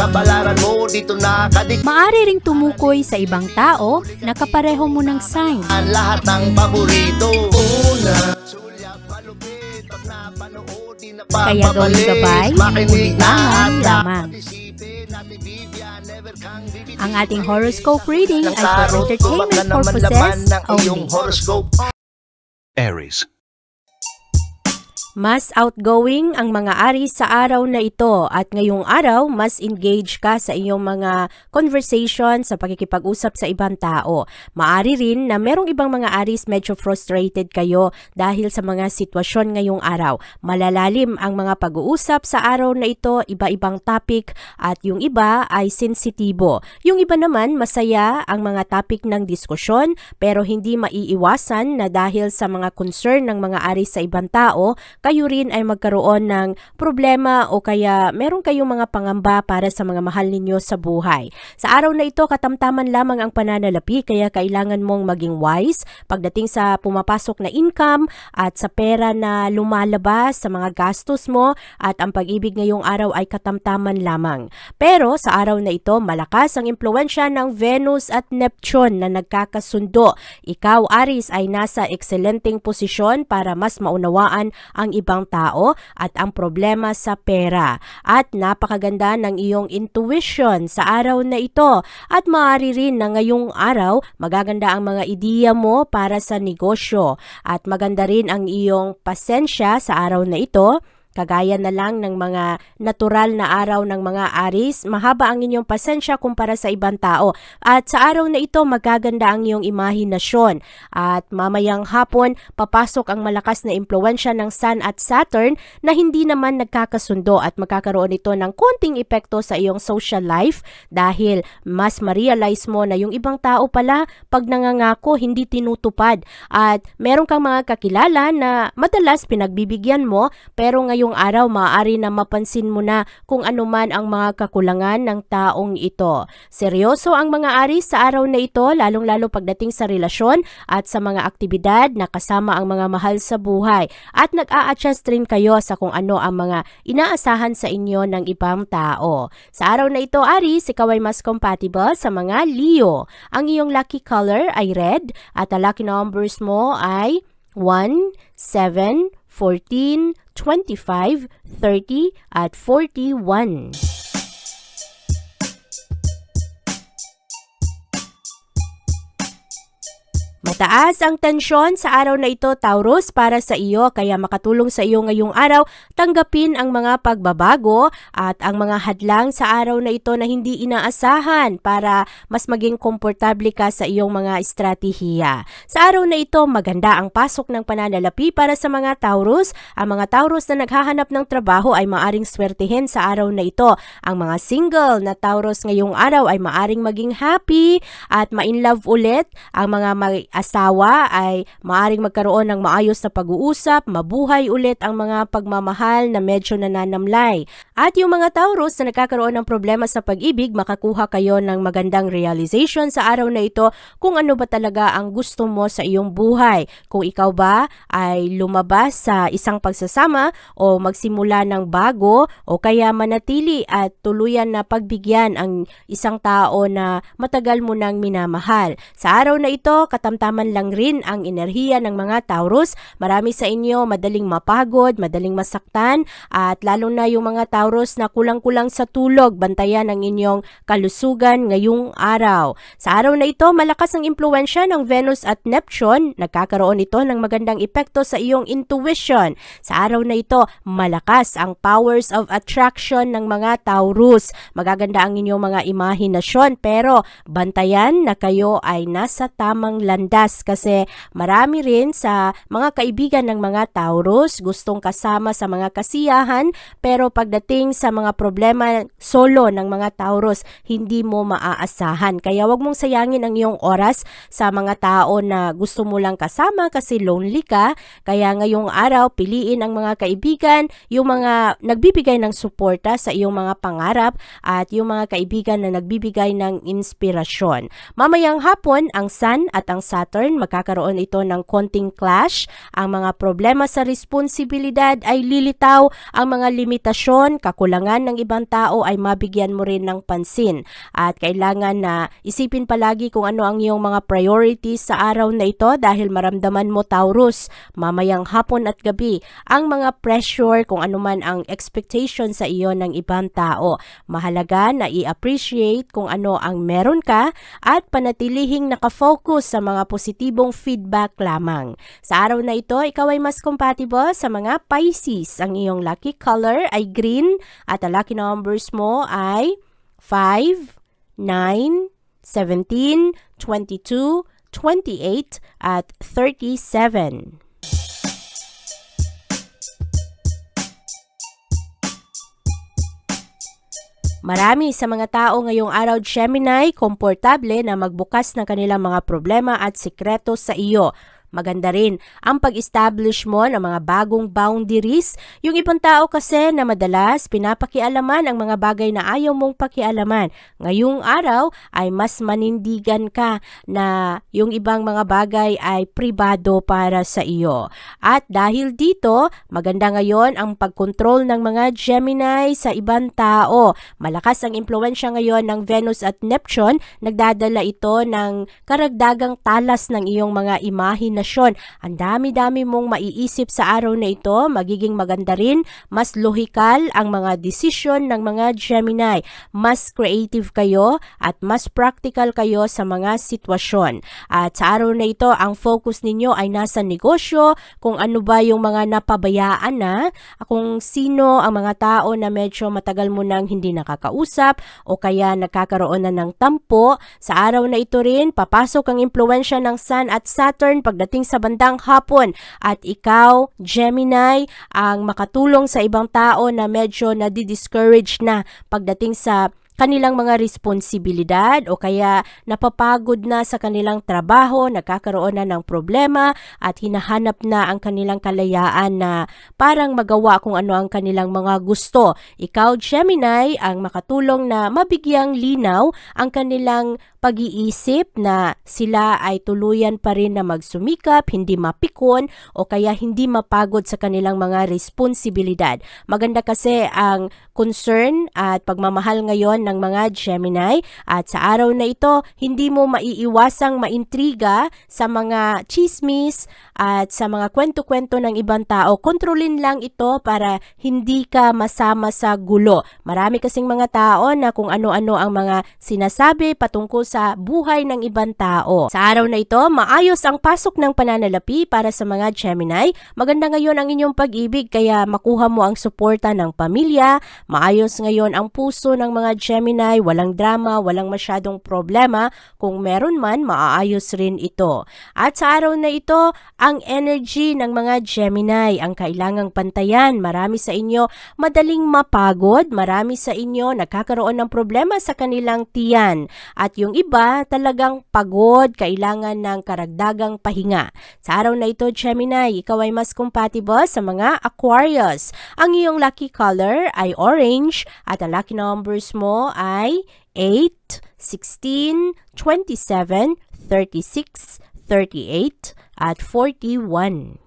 Kabalaran mo dito nakadik Maari ring tumukoy sa ibang tao na kapareho mo ng sign. ang lahat ng paborito Una, sulyap malupit Pag napanood, di na Kaya papapalit. gabay, Makinig na at lamang. Ang ating horoscope reading ng ay for entertainment purposes ng iyong only. horoscope Aries. Mas outgoing ang mga Aries sa araw na ito at ngayong araw mas engaged ka sa iyong mga conversation sa pakikipag-usap sa ibang tao. Maari rin na merong ibang mga Aries medyo frustrated kayo dahil sa mga sitwasyon ngayong araw. Malalalim ang mga pag-uusap sa araw na ito, iba-ibang topic at yung iba ay sensitibo. Yung iba naman masaya ang mga topic ng diskusyon pero hindi maiiwasan na dahil sa mga concern ng mga Aries sa ibang tao, kayo rin ay magkaroon ng problema o kaya meron kayong mga pangamba para sa mga mahal ninyo sa buhay. Sa araw na ito, katamtaman lamang ang pananalapi kaya kailangan mong maging wise pagdating sa pumapasok na income at sa pera na lumalabas sa mga gastos mo at ang pag-ibig ngayong araw ay katamtaman lamang. Pero sa araw na ito, malakas ang impluensya ng Venus at Neptune na nagkakasundo. Ikaw, Aris, ay nasa excelenteng posisyon para mas maunawaan ang ibang tao at ang problema sa pera. At napakaganda ng iyong intuition sa araw na ito. At maaari rin na ngayong araw, magaganda ang mga ideya mo para sa negosyo. At maganda rin ang iyong pasensya sa araw na ito. Kagaya na lang ng mga natural na araw ng mga aris, mahaba ang inyong pasensya kumpara sa ibang tao. At sa araw na ito, magaganda ang iyong imahinasyon. At mamayang hapon, papasok ang malakas na impluensya ng Sun at Saturn na hindi naman nagkakasundo at magkakaroon ito ng konting epekto sa iyong social life dahil mas ma-realize mo na yung ibang tao pala pag nangangako hindi tinutupad at meron kang mga kakilala na madalas pinagbibigyan mo pero ngayong araw maaari na mapansin mo na kung ano man ang mga kakulangan ng taong ito. Seryoso ang mga aris sa araw na ito lalong-lalo pagdating sa relasyon at sa mga aktibidad na kasama ang mga mahal sa buhay at nag-a-adjust rin kayo sa kung ano ang mga inaasahan sa inyo ng ibang tao. Sa araw na ito, Aris, ikaw ay mas compatible sa mga Leo. Ang iyong lucky color ay red at ang lucky numbers mo ay 1, 7, 14, 25, 30 at 41. Mataas ang tensyon sa araw na ito, Taurus, para sa iyo kaya makatulong sa iyo ngayong araw tanggapin ang mga pagbabago at ang mga hadlang sa araw na ito na hindi inaasahan para mas maging komportable ka sa iyong mga estratehiya. Sa araw na ito, maganda ang pasok ng pananalapi para sa mga Taurus. Ang mga Taurus na naghahanap ng trabaho ay maaring swertihin sa araw na ito. Ang mga single na Taurus ngayong araw ay maaring maging happy at ma-inlove ulit. Ang mga may asawa ay maaring magkaroon ng maayos na pag-uusap, mabuhay ulit ang mga pagmamahal na medyo nananamlay. At yung mga Taurus na nagkakaroon ng problema sa pag-ibig, makakuha kayo ng magandang realization sa araw na ito kung ano ba talaga ang gusto mo sa iyong buhay. Kung ikaw ba ay lumabas sa isang pagsasama o magsimula ng bago o kaya manatili at tuluyan na pagbigyan ang isang tao na matagal mo nang minamahal. Sa araw na ito, katamtaman lang rin ang enerhiya ng mga Taurus. Marami sa inyo madaling mapagod, madaling masaktan at lalo na yung mga Taurus na kulang-kulang sa tulog, bantayan ang inyong kalusugan ngayong araw. Sa araw na ito, malakas ang impluensya ng Venus at Neptune. Nagkakaroon ito ng magandang epekto sa iyong intuition. Sa araw na ito, malakas ang powers of attraction ng mga Taurus. Magaganda ang inyong mga imahinasyon pero bantayan na kayo ay nasa tamang landas oras kasi marami rin sa mga kaibigan ng mga Taurus gustong kasama sa mga kasiyahan pero pagdating sa mga problema solo ng mga Taurus hindi mo maaasahan. Kaya wag mong sayangin ang iyong oras sa mga tao na gusto mo lang kasama kasi lonely ka. Kaya ngayong araw piliin ang mga kaibigan, yung mga nagbibigay ng suporta sa iyong mga pangarap at yung mga kaibigan na nagbibigay ng inspirasyon. Mamayang hapon, ang Sun at ang Saturn magkakaroon ito ng konting clash. Ang mga problema sa responsibilidad ay lilitaw, ang mga limitasyon, kakulangan ng ibang tao ay mabigyan mo rin ng pansin. At kailangan na isipin palagi kung ano ang iyong mga priorities sa araw na ito dahil maramdaman mo Taurus mamayang hapon at gabi ang mga pressure kung ano man ang expectation sa iyo ng ibang tao. Mahalaga na i-appreciate kung ano ang meron ka at panatilihing nakafocus sa mga positibong feedback lamang. Sa araw na ito, ikaw ay mas compatible sa mga Pisces. Ang iyong lucky color ay green at ang lucky numbers mo ay 5, 9, 17, 22, 28 at 37. Marami sa mga tao ngayong araw Gemini komportable na magbukas ng kanilang mga problema at sikreto sa iyo. Maganda rin ang pag-establish mo ng mga bagong boundaries. Yung ibang tao kasi na madalas pinapakialaman ang mga bagay na ayaw mong pakialaman. Ngayong araw ay mas manindigan ka na yung ibang mga bagay ay pribado para sa iyo. At dahil dito, maganda ngayon ang pagkontrol ng mga Gemini sa ibang tao. Malakas ang impluensya ngayon ng Venus at Neptune. Nagdadala ito ng karagdagang talas ng iyong mga imahinasyon. Ang dami-dami mong maiisip sa araw na ito. Magiging maganda rin. Mas lohikal ang mga desisyon ng mga Gemini. Mas creative kayo at mas practical kayo sa mga sitwasyon. At sa araw na ito, ang focus ninyo ay nasa negosyo, kung ano ba yung mga napabayaan na, kung sino ang mga tao na medyo matagal mo nang hindi nakakausap o kaya nagkakaroon na ng tampo. Sa araw na ito rin, papasok ang impluensya ng Sun at Saturn pagdating sa bandang hapon. At ikaw, Gemini, ang makatulong sa ibang tao na medyo nadi-discourage na pagdating sa kanilang mga responsibilidad o kaya napapagod na sa kanilang trabaho, nagkakaroon na ng problema at hinahanap na ang kanilang kalayaan na parang magawa kung ano ang kanilang mga gusto. Ikaw, Gemini, ang makatulong na mabigyang linaw ang kanilang pag-iisip na sila ay tuluyan pa rin na magsumikap, hindi mapikon o kaya hindi mapagod sa kanilang mga responsibilidad. Maganda kasi ang concern at pagmamahal ngayon ng mga Gemini at sa araw na ito, hindi mo maiiwasang maintriga sa mga chismis at sa mga kwento-kwento ng ibang tao. Kontrolin lang ito para hindi ka masama sa gulo. Marami kasing mga tao na kung ano-ano ang mga sinasabi patungkol sa buhay ng ibang tao. Sa araw na ito, maayos ang pasok ng pananalapi para sa mga Gemini. Maganda ngayon ang inyong pag-ibig kaya makuha mo ang suporta ng pamilya. Maayos ngayon ang puso ng mga Gemini, walang drama, walang masyadong problema. Kung meron man, maaayos rin ito. At sa araw na ito, energy ng mga Gemini ang kailangang pantayan. Marami sa inyo madaling mapagod, marami sa inyo nagkakaroon ng problema sa kanilang tiyan. At yung iba talagang pagod, kailangan ng karagdagang pahinga. Sa araw na ito, Gemini, ikaw ay mas compatible sa mga Aquarius. Ang iyong lucky color ay orange at ang lucky numbers mo ay 8, 16, 27, 36, 38 at 41.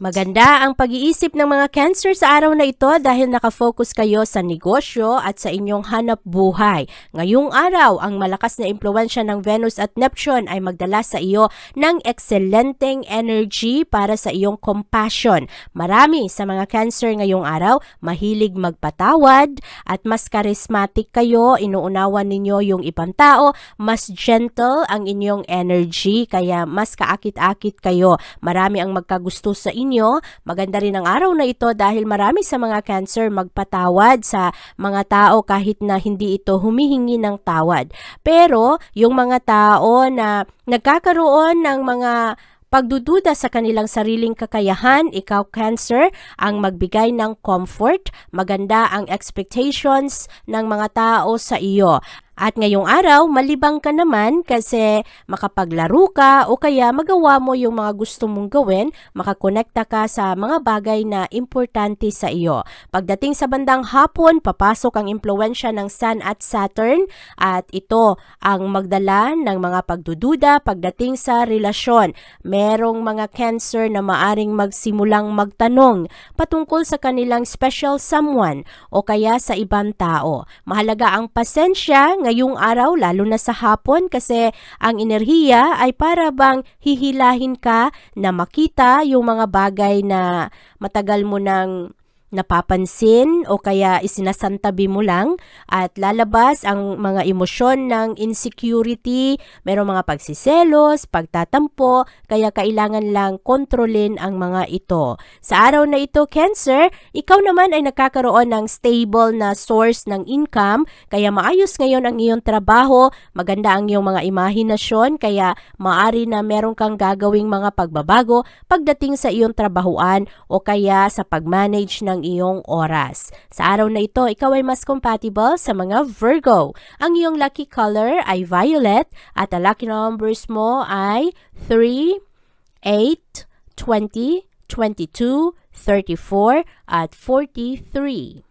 Maganda ang pag-iisip ng mga cancer sa araw na ito dahil nakafocus kayo sa negosyo at sa inyong hanap buhay. Ngayong araw, ang malakas na impluensya ng Venus at Neptune ay magdala sa iyo ng excelenteng energy para sa iyong compassion. Marami sa mga cancer ngayong araw mahilig magpatawad at mas charismatic kayo, inuunawan ninyo yung ibang tao, mas gentle ang inyong energy kaya mas kaakit-akit kayo. Marami ang magkagusto sa inyo inyo. Maganda rin ang araw na ito dahil marami sa mga cancer magpatawad sa mga tao kahit na hindi ito humihingi ng tawad. Pero yung mga tao na nagkakaroon ng mga pagdududa sa kanilang sariling kakayahan, ikaw cancer, ang magbigay ng comfort, maganda ang expectations ng mga tao sa iyo. At ngayong araw, malibang ka naman kasi makapaglaro ka o kaya magawa mo yung mga gusto mong gawin, makakonekta ka sa mga bagay na importante sa iyo. Pagdating sa bandang hapon, papasok ang impluensya ng Sun at Saturn at ito ang magdala ng mga pagdududa pagdating sa relasyon. Merong mga cancer na maaring magsimulang magtanong patungkol sa kanilang special someone o kaya sa ibang tao. Mahalaga ang pasensya ngayong araw lalo na sa hapon kasi ang enerhiya ay para bang hihilahin ka na makita yung mga bagay na matagal mo nang napapansin o kaya isinasantabi mo lang at lalabas ang mga emosyon ng insecurity, merong mga pagsiselos, pagtatampo, kaya kailangan lang kontrolin ang mga ito. Sa araw na ito, Cancer, ikaw naman ay nakakaroon ng stable na source ng income, kaya maayos ngayon ang iyong trabaho, maganda ang iyong mga imahinasyon, kaya maari na meron kang gagawing mga pagbabago pagdating sa iyong trabahuan o kaya sa pag-manage ng iyong oras. Sa araw na ito, ikaw ay mas compatible sa mga Virgo. Ang iyong lucky color ay violet at ang lucky numbers mo ay 3, 8, 20, 22, 34 at 43.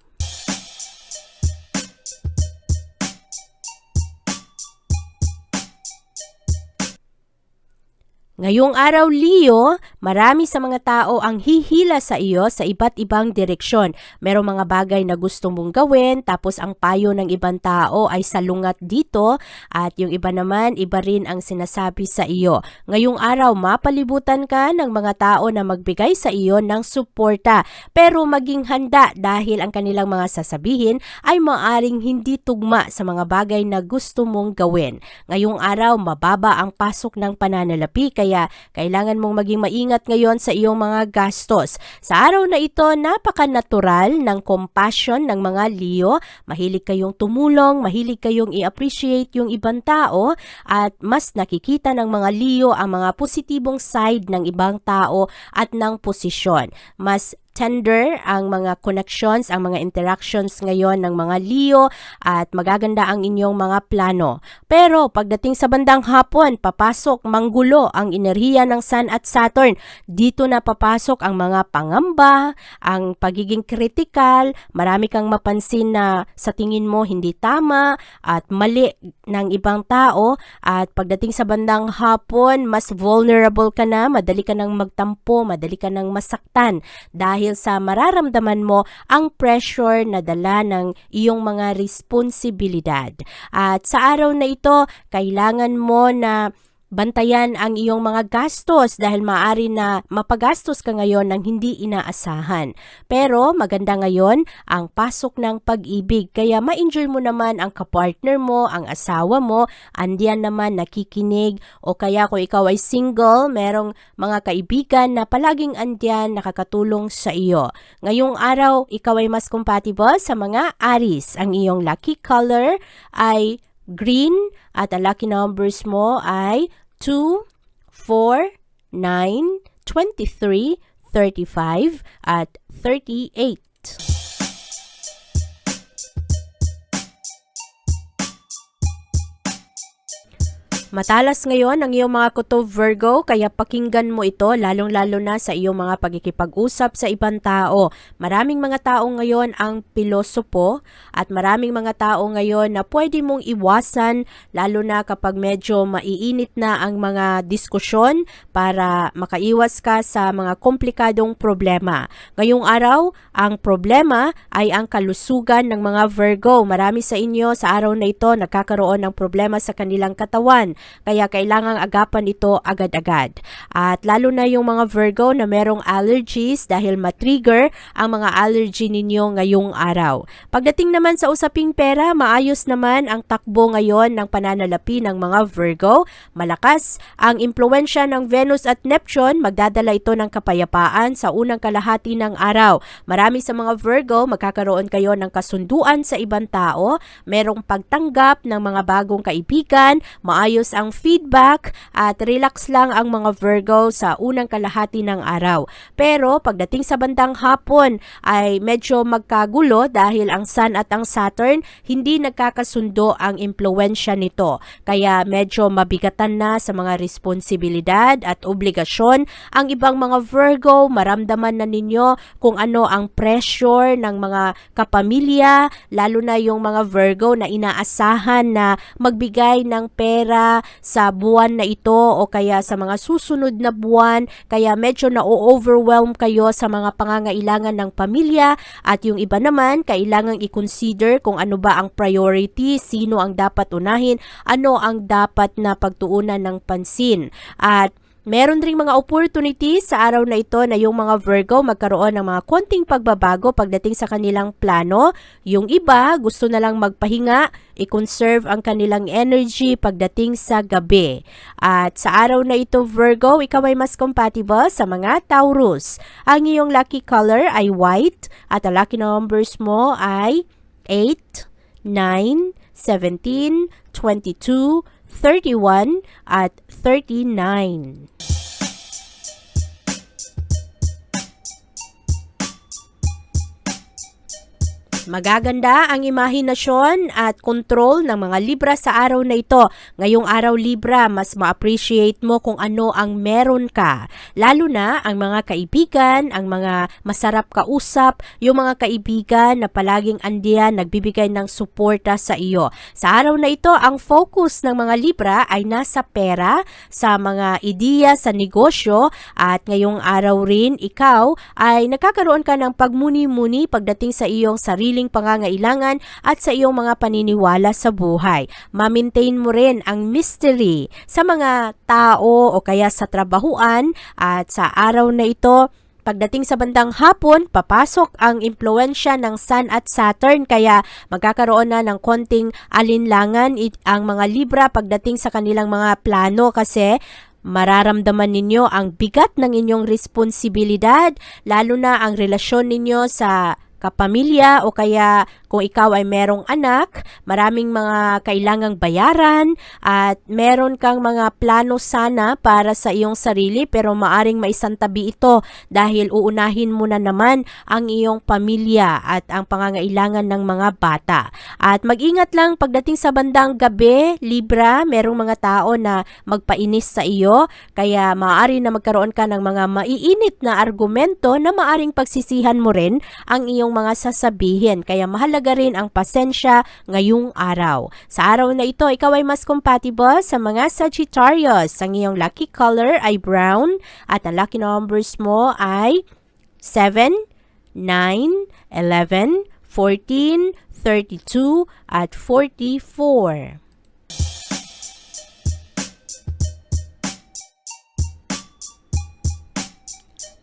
Ngayong araw, Leo, marami sa mga tao ang hihila sa iyo sa iba't ibang direksyon. Merong mga bagay na gusto mong gawin, tapos ang payo ng ibang tao ay salungat dito, at yung iba naman, iba rin ang sinasabi sa iyo. Ngayong araw, mapalibutan ka ng mga tao na magbigay sa iyo ng suporta, pero maging handa dahil ang kanilang mga sasabihin ay maaring hindi tugma sa mga bagay na gusto mong gawin. Ngayong araw, mababa ang pasok ng pananalapi, kaya kailangan mong maging maingat ngayon sa iyong mga gastos. Sa araw na ito, napaka-natural ng compassion ng mga Leo. Mahilig kayong tumulong, mahilig kayong i-appreciate yung ibang tao at mas nakikita ng mga Leo ang mga positibong side ng ibang tao at ng posisyon. Mas tender ang mga connections, ang mga interactions ngayon ng mga Leo at magaganda ang inyong mga plano. Pero pagdating sa bandang hapon, papasok manggulo ang enerhiya ng Sun at Saturn. Dito na papasok ang mga pangamba, ang pagiging critical, marami kang mapansin na sa tingin mo hindi tama at mali ng ibang tao at pagdating sa bandang hapon, mas vulnerable ka na, madali ka nang magtampo, madali ka nang masaktan dahil sa mararamdaman mo ang pressure na dala ng iyong mga responsibilidad. At sa araw na ito, kailangan mo na Bantayan ang iyong mga gastos dahil maaari na mapagastos ka ngayon ng hindi inaasahan. Pero maganda ngayon ang pasok ng pag-ibig kaya ma-enjoy mo naman ang kapartner mo, ang asawa mo, andiyan naman nakikinig o kaya kung ikaw ay single, merong mga kaibigan na palaging andiyan nakakatulong sa iyo. Ngayong araw, ikaw ay mas compatible sa mga Aris. Ang iyong lucky color ay green at ang lucky numbers mo ay 2, 4, 9, 23, 35 at 38. Matalas ngayon ang iyong mga kuto Virgo kaya pakinggan mo ito lalong-lalo na sa iyong mga pagkikipag-usap sa ibang tao. Maraming mga tao ngayon ang pilosopo at maraming mga tao ngayon na pwede mong iwasan lalo na kapag medyo maiinit na ang mga diskusyon para makaiwas ka sa mga komplikadong problema. Ngayong araw, ang problema ay ang kalusugan ng mga Virgo. Marami sa inyo sa araw na ito nagkakaroon ng problema sa kanilang katawan Kaya kailangang agapan ito agad-agad. At lalo na yung mga Virgo na merong allergies dahil matrigger ang mga allergy ninyo ngayong araw. Pagdating naman sa usaping pera, maayos naman ang takbo ngayon ng pananalapi ng mga Virgo. Malakas ang impluensya ng Venus at Neptune, magdadala ito ng kapayapaan sa unang kalahati ng araw. Marami sa mga Virgo, magkakaroon kayo ng kasunduan sa ibang tao, merong pagtanggap ng mga bagong kaibigan, maayos ang feedback at relax lang ang mga Virgo sa unang kalahati ng araw. Pero pagdating sa bandang hapon ay medyo magkagulo dahil ang Sun at ang Saturn hindi nagkakasundo ang impluensya nito. Kaya medyo mabigatan na sa mga responsibilidad at obligasyon ang ibang mga Virgo, maramdaman na ninyo kung ano ang pressure ng mga kapamilya, lalo na yung mga Virgo na inaasahan na magbigay ng pera sa buwan na ito o kaya sa mga susunod na buwan, kaya medyo na-overwhelm kayo sa mga pangangailangan ng pamilya at yung iba naman kailangang i-consider kung ano ba ang priority, sino ang dapat unahin, ano ang dapat na pagtuunan ng pansin. At Meron ring mga opportunities sa araw na ito na yung mga Virgo magkaroon ng mga konting pagbabago pagdating sa kanilang plano. Yung iba gusto na lang magpahinga, i-conserve ang kanilang energy pagdating sa gabi. At sa araw na ito Virgo, ikaw ay mas compatible sa mga Taurus. Ang iyong lucky color ay white at ang lucky numbers mo ay 8, 9, 17, 22, 31 at 39. Magaganda ang imahinasyon at kontrol ng mga Libra sa araw na ito. Ngayong araw Libra, mas ma-appreciate mo kung ano ang meron ka. Lalo na ang mga kaibigan, ang mga masarap kausap, yung mga kaibigan na palaging andiyan nagbibigay ng suporta sa iyo. Sa araw na ito, ang focus ng mga Libra ay nasa pera, sa mga ideya sa negosyo at ngayong araw rin ikaw ay nakakaroon ka ng pagmuni-muni pagdating sa iyong sariling pangangailangan at sa iyong mga paniniwala sa buhay. Ma-maintain mo rin ang mystery sa mga tao o kaya sa trabahuan at sa araw na ito Pagdating sa bandang hapon, papasok ang impluensya ng Sun at Saturn kaya magkakaroon na ng konting alinlangan ang mga Libra pagdating sa kanilang mga plano kasi mararamdaman ninyo ang bigat ng inyong responsibilidad, lalo na ang relasyon ninyo sa kapamilya o kaya kung ikaw ay merong anak, maraming mga kailangang bayaran at meron kang mga plano sana para sa iyong sarili pero maaring maisantabi ito dahil uunahin mo na naman ang iyong pamilya at ang pangangailangan ng mga bata. At mag-ingat lang pagdating sa bandang gabi, Libra, merong mga tao na magpainis sa iyo kaya maaari na magkaroon ka ng mga maiinit na argumento na maaring pagsisihan mo rin ang iyong mga sasabihin. Kaya mahalaga rin ang pasensya ngayong araw. Sa araw na ito, ikaw ay mas compatible sa mga Sagittarius. Ang iyong lucky color ay brown at ang lucky numbers mo ay 7, 9, 11, 14, 32 at 44.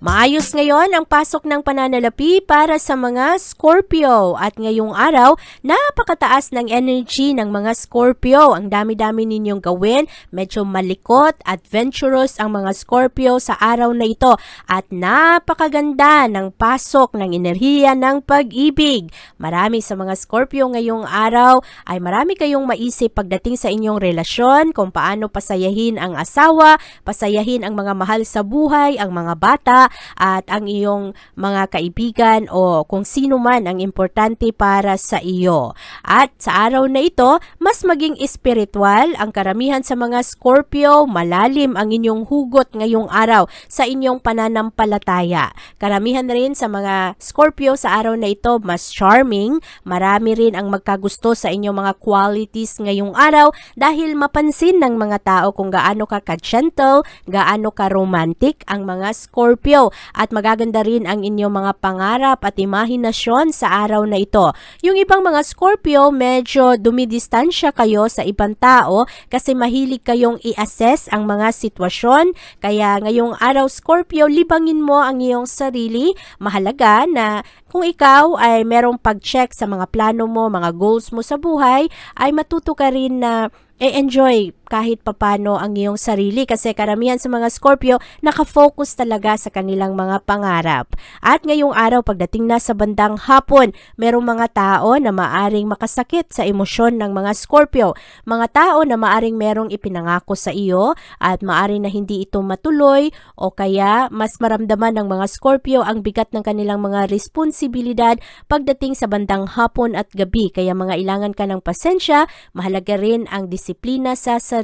Maayos ngayon ang pasok ng pananalapi para sa mga Scorpio. At ngayong araw, napakataas ng energy ng mga Scorpio. Ang dami-dami ninyong gawin, medyo malikot, adventurous ang mga Scorpio sa araw na ito. At napakaganda ng pasok ng enerhiya ng pag-ibig. Marami sa mga Scorpio ngayong araw. Ay marami kayong maisip pagdating sa inyong relasyon, kung paano pasayahin ang asawa, pasayahin ang mga mahal sa buhay, ang mga bata, at ang iyong mga kaibigan o kung sino man ang importante para sa iyo. At sa araw na ito, mas maging espiritual ang karamihan sa mga Scorpio, malalim ang inyong hugot ngayong araw sa inyong pananampalataya. Karamihan rin sa mga Scorpio sa araw na ito, mas charming, marami rin ang magkagusto sa inyong mga qualities ngayong araw dahil mapansin ng mga tao kung gaano ka ka-gentle, gaano ka romantic ang mga Scorpio Scorpio at magaganda rin ang inyong mga pangarap at imahinasyon sa araw na ito. Yung ibang mga Scorpio, medyo dumidistansya kayo sa ibang tao kasi mahilig kayong i-assess ang mga sitwasyon. Kaya ngayong araw Scorpio, libangin mo ang iyong sarili. Mahalaga na kung ikaw ay merong pag-check sa mga plano mo, mga goals mo sa buhay, ay matuto ka rin na e-enjoy kahit papano ang iyong sarili kasi karamihan sa mga Scorpio nakafocus talaga sa kanilang mga pangarap. At ngayong araw pagdating na sa bandang hapon, merong mga tao na maaring makasakit sa emosyon ng mga Scorpio. Mga tao na maaring merong ipinangako sa iyo at maaring na hindi ito matuloy o kaya mas maramdaman ng mga Scorpio ang bigat ng kanilang mga responsibilidad pagdating sa bandang hapon at gabi. Kaya mga ilangan ka ng pasensya, mahalaga rin ang disiplina sa sarili.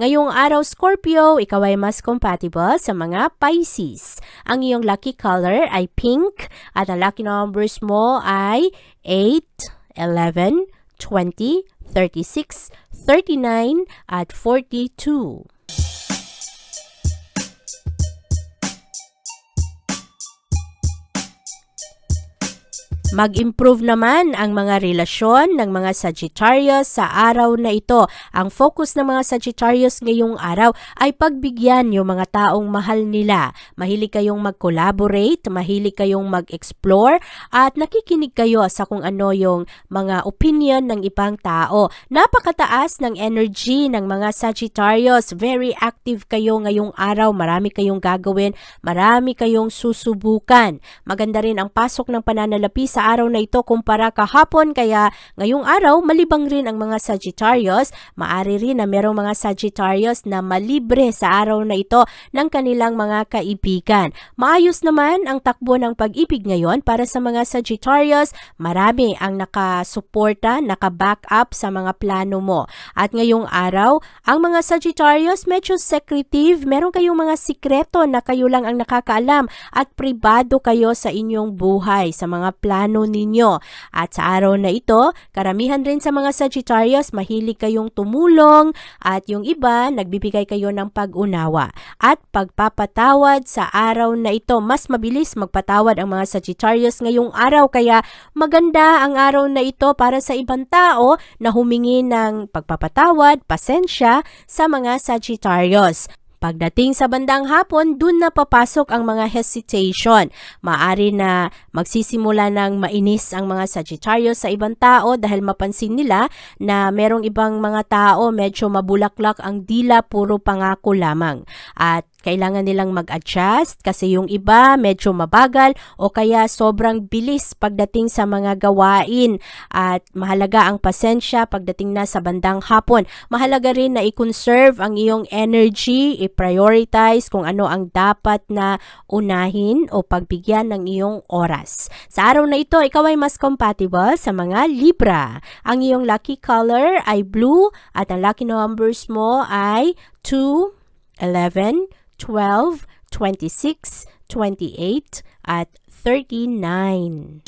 Ngayong araw Scorpio, ikaw ay mas compatible sa mga Pisces. Ang iyong lucky color ay pink at ang lucky numbers mo ay 8, 11, 20, 36, 39 at 42. Mag-improve naman ang mga relasyon ng mga Sagittarius sa araw na ito. Ang focus ng mga Sagittarius ngayong araw ay pagbigyan yung mga taong mahal nila. Mahilig kayong mag-collaborate, mahilig kayong mag-explore, at nakikinig kayo sa kung ano yung mga opinion ng ibang tao. Napakataas ng energy ng mga Sagittarius. Very active kayo ngayong araw. Marami kayong gagawin, marami kayong susubukan. Maganda rin ang pasok ng pananalapi sa araw na ito kumpara kahapon kaya ngayong araw malibang rin ang mga Sagittarius. Maari rin na merong mga Sagittarius na malibre sa araw na ito ng kanilang mga kaibigan. Maayos naman ang takbo ng pag-ibig ngayon para sa mga Sagittarius. Marami ang nakasuporta, naka-back up sa mga plano mo. At ngayong araw, ang mga Sagittarius medyo secretive. Meron kayong mga sikreto na kayo lang ang nakakaalam at pribado kayo sa inyong buhay, sa mga plano ninyo. At sa araw na ito, karamihan rin sa mga Sagittarius, mahilig kayong tumulong at yung iba, nagbibigay kayo ng pag-unawa. At pagpapatawad sa araw na ito, mas mabilis magpatawad ang mga Sagittarius ngayong araw. Kaya maganda ang araw na ito para sa ibang tao na humingi ng pagpapatawad, pasensya sa mga Sagittarius. Pagdating sa bandang hapon, dun na papasok ang mga hesitation. Maari na magsisimula ng mainis ang mga Sagittarius sa ibang tao dahil mapansin nila na merong ibang mga tao medyo mabulaklak ang dila, puro pangako lamang. At kailangan nilang mag-adjust kasi yung iba medyo mabagal o kaya sobrang bilis pagdating sa mga gawain at mahalaga ang pasensya pagdating na sa bandang hapon. Mahalaga rin na i-conserve ang iyong energy, i-prioritize kung ano ang dapat na unahin o pagbigyan ng iyong oras. Sa araw na ito, ikaw ay mas compatible sa mga Libra. Ang iyong lucky color ay blue at ang lucky numbers mo ay 2, 11, 12, 26, 28, at 39.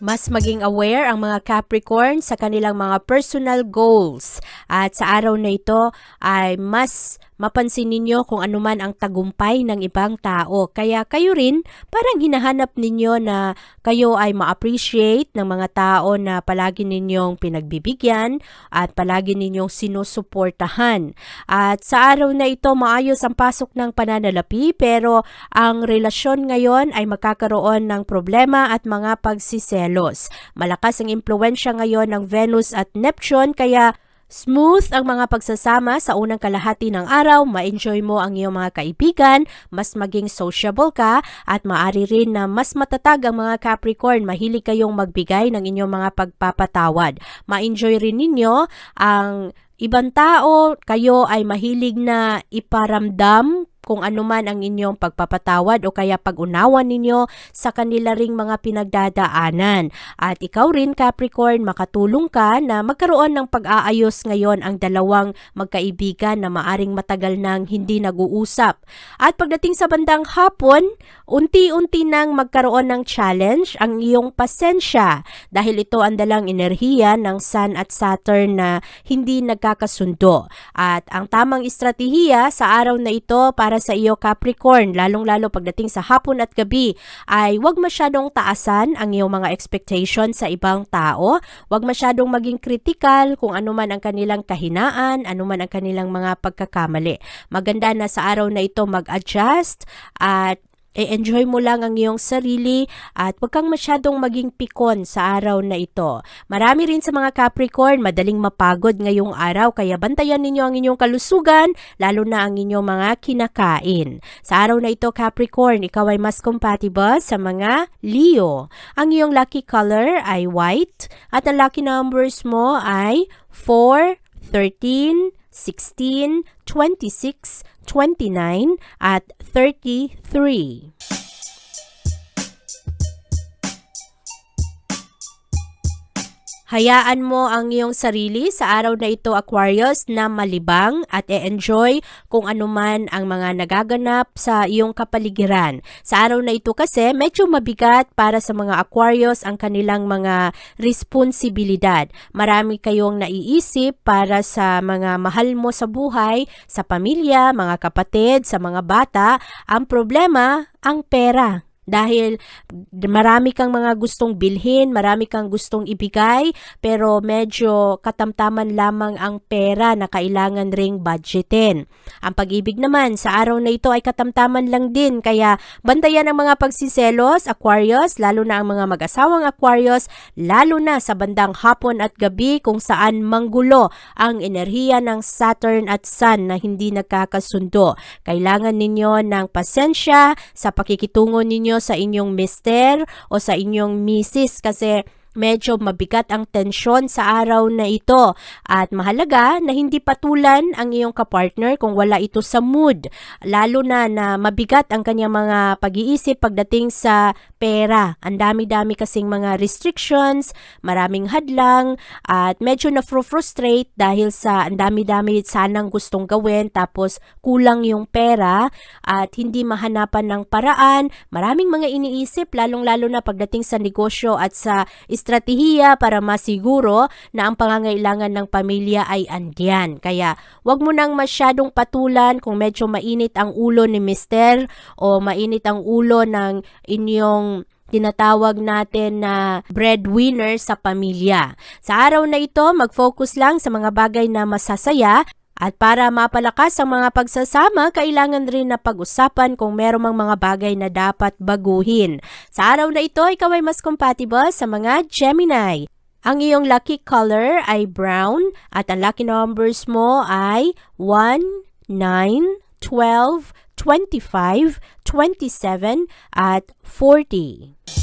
Mas maging aware ang mga Capricorn sa kanilang mga personal goals. At sa araw na ito ay mas mapansin ninyo kung anuman ang tagumpay ng ibang tao. Kaya kayo rin parang hinahanap ninyo na kayo ay ma-appreciate ng mga tao na palagi ninyong pinagbibigyan at palagi ninyong sinusuportahan. At sa araw na ito maayos ang pasok ng pananalapi pero ang relasyon ngayon ay magkakaroon ng problema at mga pagsiselos. Malakas ang impluensya ngayon ng Venus at Neptune kaya Smooth ang mga pagsasama sa unang kalahati ng araw, ma-enjoy mo ang iyong mga kaibigan, mas maging sociable ka, at maari rin na mas matatag ang mga Capricorn, mahilig kayong magbigay ng inyong mga pagpapatawad. Ma-enjoy rin ninyo ang ibang tao, kayo ay mahilig na iparamdam kung ano man ang inyong pagpapatawad o kaya pag-unawa ninyo sa kanila ring mga pinagdadaanan. At ikaw rin Capricorn, makatulong ka na magkaroon ng pag-aayos ngayon ang dalawang magkaibigan na maaring matagal nang hindi nag-uusap. At pagdating sa bandang hapon, unti-unti nang magkaroon ng challenge ang iyong pasensya dahil ito ang dalang enerhiya ng Sun at Saturn na hindi nagkakasundo. At ang tamang estratehiya sa araw na ito para sa iyo Capricorn, lalong-lalo pagdating sa hapon at gabi, ay huwag masyadong taasan ang iyong mga expectation sa ibang tao, huwag masyadong maging critical kung ano man ang kanilang kahinaan, ano man ang kanilang mga pagkakamali. Maganda na sa araw na ito mag-adjust at i-enjoy mo lang ang iyong sarili at huwag kang masyadong maging pikon sa araw na ito. Marami rin sa mga Capricorn madaling mapagod ngayong araw kaya bantayan ninyo ang inyong kalusugan lalo na ang inyong mga kinakain. Sa araw na ito Capricorn, ikaw ay mas compatible sa mga Leo. Ang iyong lucky color ay white at ang lucky numbers mo ay 4, 13, 16, 26, 29, at 33. Hayaan mo ang iyong sarili sa araw na ito Aquarius na malibang at e-enjoy kung ano man ang mga nagaganap sa iyong kapaligiran. Sa araw na ito kasi medyo mabigat para sa mga Aquarius ang kanilang mga responsibilidad. Marami kayong naiisip para sa mga mahal mo sa buhay, sa pamilya, mga kapatid, sa mga bata. Ang problema, ang pera. Dahil marami kang mga gustong bilhin, marami kang gustong ibigay, pero medyo katamtaman lamang ang pera na kailangan ring budgetin. Ang pag-ibig naman sa araw na ito ay katamtaman lang din, kaya bantayan ang mga pagsiselos, Aquarius, lalo na ang mga mag-asawang Aquarius, lalo na sa bandang hapon at gabi kung saan manggulo ang enerhiya ng Saturn at Sun na hindi nagkakasundo. Kailangan ninyo ng pasensya sa pakikitungo ninyo sa inyong mister o sa inyong misis kasi medyo mabigat ang tensyon sa araw na ito. At mahalaga na hindi patulan ang iyong kapartner kung wala ito sa mood lalo na na mabigat ang kanyang mga pag-iisip pagdating sa pera. Ang dami-dami kasing mga restrictions maraming hadlang at medyo na frustrate dahil sa ang dami-dami sanang gustong gawin tapos kulang yung pera at hindi mahanapan ng paraan. Maraming mga iniisip lalong-lalo na pagdating sa negosyo at sa estratehiya para masiguro na ang pangangailangan ng pamilya ay andyan. Kaya wag mo nang masyadong patulan kung medyo mainit ang ulo ni mister o mainit ang ulo ng inyong tinatawag natin na breadwinner sa pamilya. Sa araw na ito, mag-focus lang sa mga bagay na masasaya at para mapalakas ang mga pagsasama, kailangan rin na pag-usapan kung meron mang mga bagay na dapat baguhin. Sa araw na ito, ikaw ay mas compatible sa mga Gemini. Ang iyong lucky color ay brown at ang lucky numbers mo ay 1, 9, 12, 25, 27 at 40.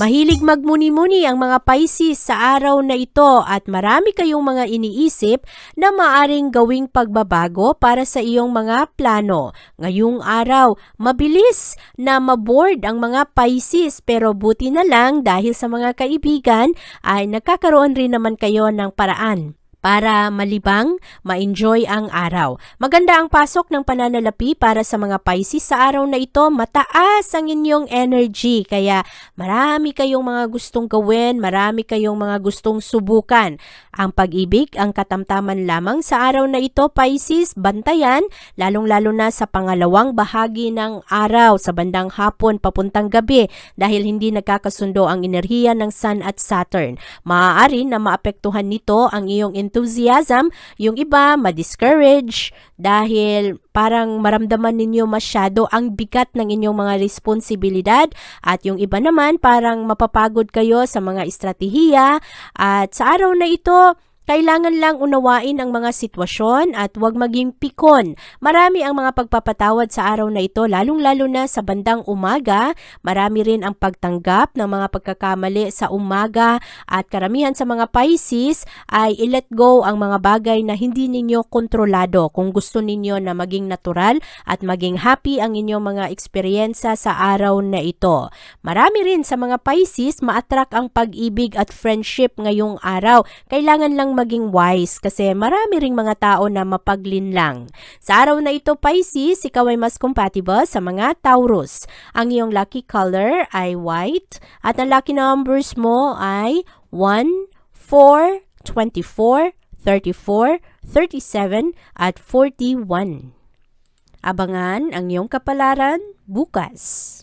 Mahilig magmuni-muni ang mga Pisces sa araw na ito at marami kayong mga iniisip na maaring gawing pagbabago para sa iyong mga plano. Ngayong araw, mabilis na maboard ang mga Pisces pero buti na lang dahil sa mga kaibigan ay nagkakaroon rin naman kayo ng paraan para malibang, ma-enjoy ang araw. Maganda ang pasok ng pananalapi para sa mga Pisces sa araw na ito. Mataas ang inyong energy kaya marami kayong mga gustong gawin, marami kayong mga gustong subukan. Ang pag-ibig, ang katamtaman lamang sa araw na ito, Pisces, bantayan, lalong-lalo na sa pangalawang bahagi ng araw sa bandang hapon papuntang gabi dahil hindi nagkakasundo ang enerhiya ng Sun at Saturn. Maaari na maapektuhan nito ang iyong enthusiasm, yung iba ma-discourage dahil parang maramdaman ninyo masyado ang bigat ng inyong mga responsibilidad at yung iba naman parang mapapagod kayo sa mga estratehiya. At sa araw na ito Kailangan lang unawain ang mga sitwasyon at huwag maging pikon. Marami ang mga pagpapatawad sa araw na ito, lalong-lalo na sa bandang umaga. Marami rin ang pagtanggap ng mga pagkakamali sa umaga at karamihan sa mga Pisces ay i-let go ang mga bagay na hindi ninyo kontrolado. Kung gusto ninyo na maging natural at maging happy ang inyong mga eksperyensa sa araw na ito. Marami rin sa mga Pisces ma-attract ang pag-ibig at friendship ngayong araw. Kailangan lang maging wise kasi marami ring mga tao na mapaglinlang. Sa araw na ito Pisces, ikaw ay mas compatible sa mga Taurus. Ang iyong lucky color ay white at ang lucky numbers mo ay 1, 4, 24, 34, 37 at 41. Abangan ang iyong kapalaran bukas.